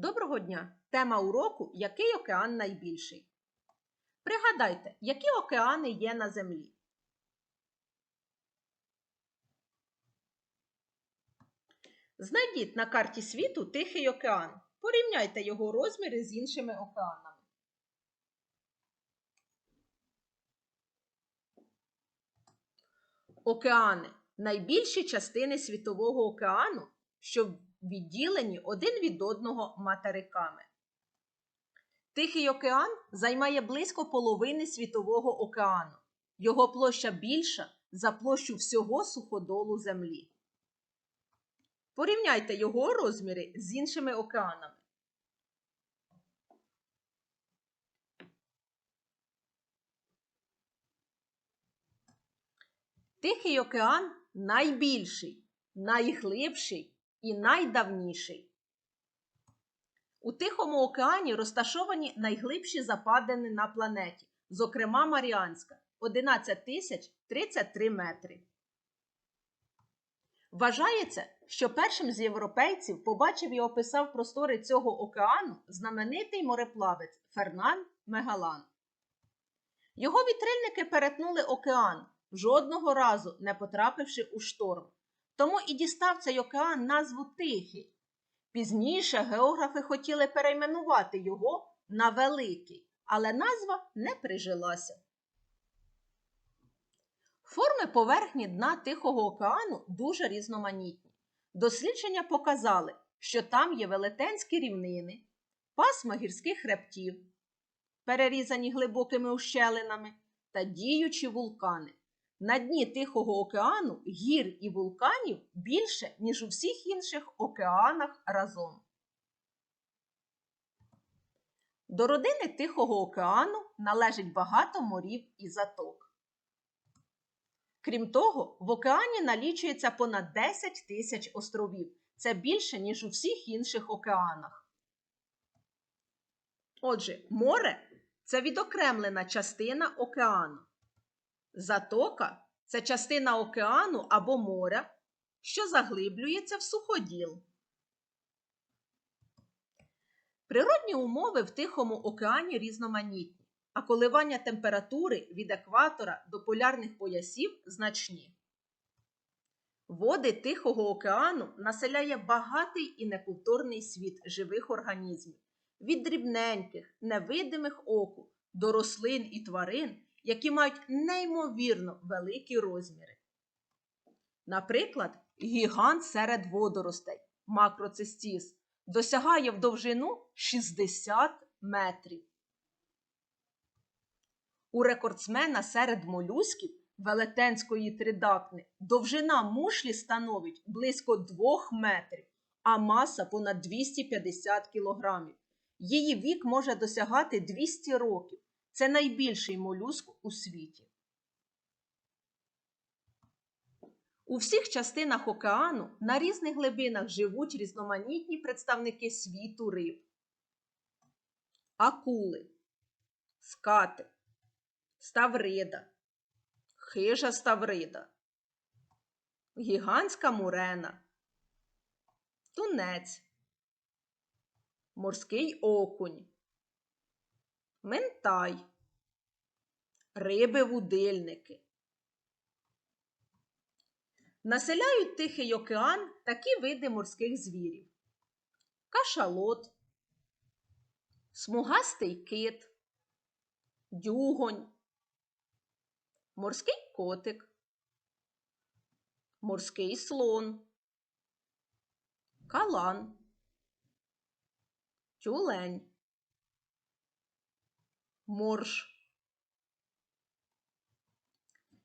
Доброго дня! Тема уроку Який океан найбільший? Пригадайте, які океани є на Землі? Знайдіть на карті світу Тихий океан. Порівняйте його розміри з іншими океанами. Океани найбільші частини Світового океану, що відділені один від одного материками. Тихий океан займає близько половини Світового океану. Його площа більша за площу всього суходолу Землі. Порівняйте його розміри з іншими океанами. Тихий океан найбільший, найглибший і найдавніший. У Тихому океані розташовані найглибші западини на планеті, зокрема Маріанська 11 тисяч 33 метри. Вважається, що першим з європейців побачив і описав простори цього океану знаменитий мореплавець Фернан Мегалан. Його вітрильники перетнули океан, жодного разу не потрапивши у шторм. Тому і дістав цей океан назву Тихий. Пізніше географи хотіли перейменувати його на Великий, але назва не прижилася. Форми поверхні дна Тихого океану дуже різноманітні. Дослідження показали, що там є велетенські рівнини, пасма гірських хребтів, перерізані глибокими ущелинами та діючі вулкани. На дні Тихого океану гір і вулканів більше, ніж у всіх інших океанах разом. До родини Тихого океану належить багато морів і заток. Крім того, в океані налічується понад 10 тисяч островів. Це більше, ніж у всіх інших океанах. Отже, море це відокремлена частина океану. Затока це частина океану або моря, що заглиблюється в суходіл. Природні умови в Тихому океані різноманітні, а коливання температури від екватора до полярних поясів значні. Води Тихого океану населяє багатий і некультурний світ живих організмів від дрібненьких, невидимих оку до рослин і тварин які мають неймовірно великі розміри. Наприклад, гігант серед водоростей макроцистіс досягає в довжину 60 метрів. У рекордсмена серед молюсків велетенської тридакни довжина мушлі становить близько 2 метрів, а маса понад 250 кілограмів. Її вік може досягати 200 років. Це найбільший молюск у світі. У всіх частинах океану на різних глибинах живуть різноманітні представники світу риб. Акули, скати, ставрида, хижа ставрида, гігантська мурена, тунець, морський окунь ментай, риби-вудильники. Населяють Тихий океан такі види морських звірів: кашалот, смугастий кит, дюгонь, морський котик, морський слон, калан, тюлень морж.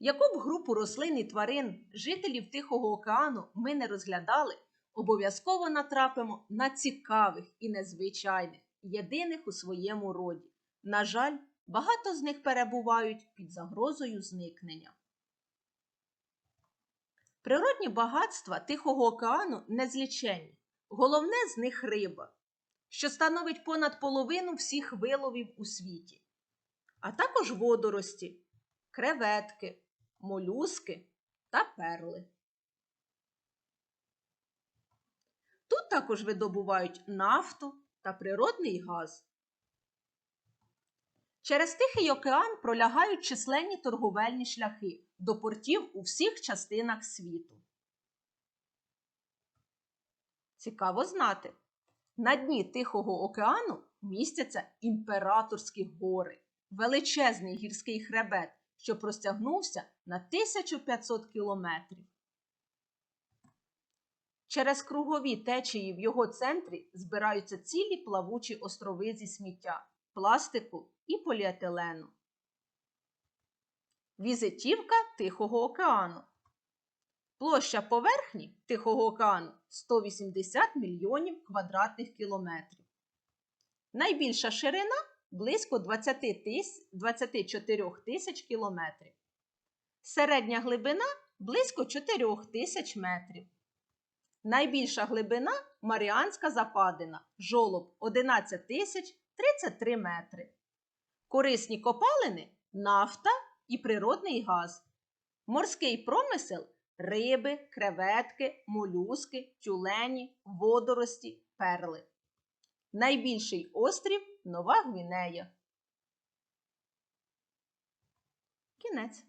Яку б групу рослин і тварин жителів Тихого океану ми не розглядали, обов'язково натрапимо на цікавих і незвичайних, єдиних у своєму роді. На жаль, багато з них перебувають під загрозою зникнення. Природні багатства Тихого океану незліченні. Головне з них риба, що становить понад половину всіх виловів у світі а також водорості, креветки, молюски та перли. Тут також видобувають нафту, та природний газ. Через Тихий океан пролягають численні торговельні шляхи до портів у всіх частинах світу. Цікаво знати. На дні Тихого океану містяться імператорські гори, величезний гірський хребет, що простягнувся на 1500 кілометрів. Через кругові течії в його центрі збираються цілі плавучі острови зі сміття, пластику і поліетилену. Візитівка Тихого океану. Площа поверхні Тихого океану 180 мільйонів квадратних кілометрів. Найбільша ширина близько 20 тис... 24 тисяч кілометрів. Середня глибина близько 4 тисяч метрів. Найбільша глибина Маріанська западина, жолоб 11 тисяч 33 метри. Корисні копалини нафта і природний газ. Морський промисел риби, креветки, молюски, тюлені, водорості, перли. Найбільший острів Нова Гвінея. Кінець.